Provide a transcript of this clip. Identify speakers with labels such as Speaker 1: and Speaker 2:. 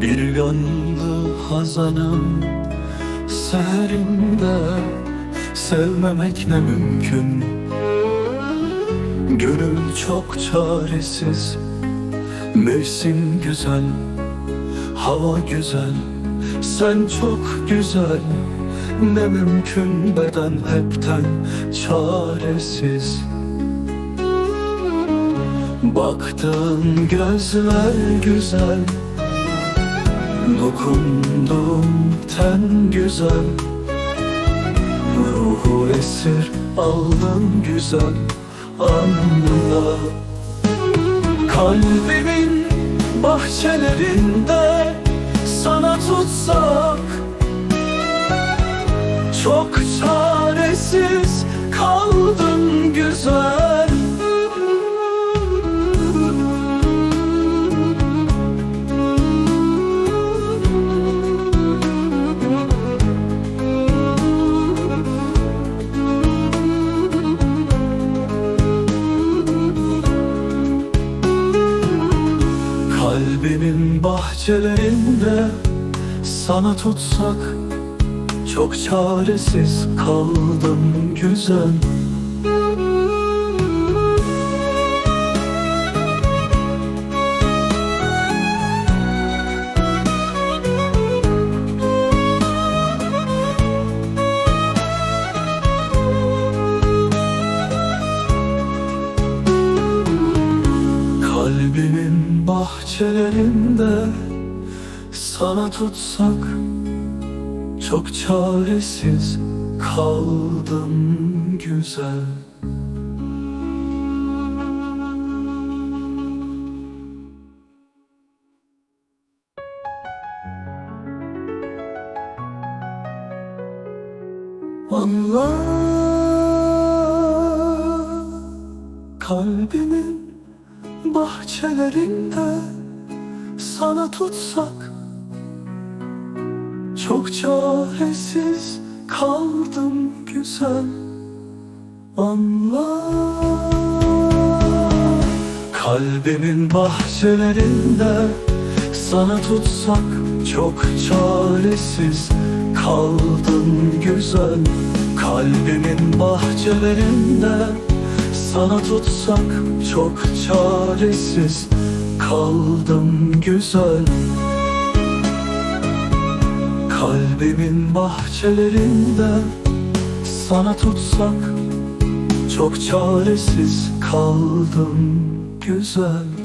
Speaker 1: Bir gönlü hazanım Seherinde Sevmemek ne mümkün? Gönül çok çaresiz Mevsim güzel Hava güzel Sen çok güzel. Ne mümkün beden hepten çaresiz? Baktığın gözler güzel Dokunduğum ten güzel. Ruhu esir aldın güzel. Anla Kalbimin bahçelerinde sana tutsak Çok Kalbimin bahçelerinde sana tutsak Çok çaresiz kaldım güzel. Kalbimin bahçelerinde sana tutsak Çok çaresiz kaldım güzel. Allah Kalbimin bahçelerinde sana tutsak Çok çaresiz kaldım güzel Anla Kalbimin bahçelerinde sana tutsak Çok çaresiz kaldım güzel. Kalbimin bahçelerinde sana tutsak çok çaresiz. Kaldım güzel. Kalbimin bahçelerinde sana tutsak çok çaresiz. Kaldım güzel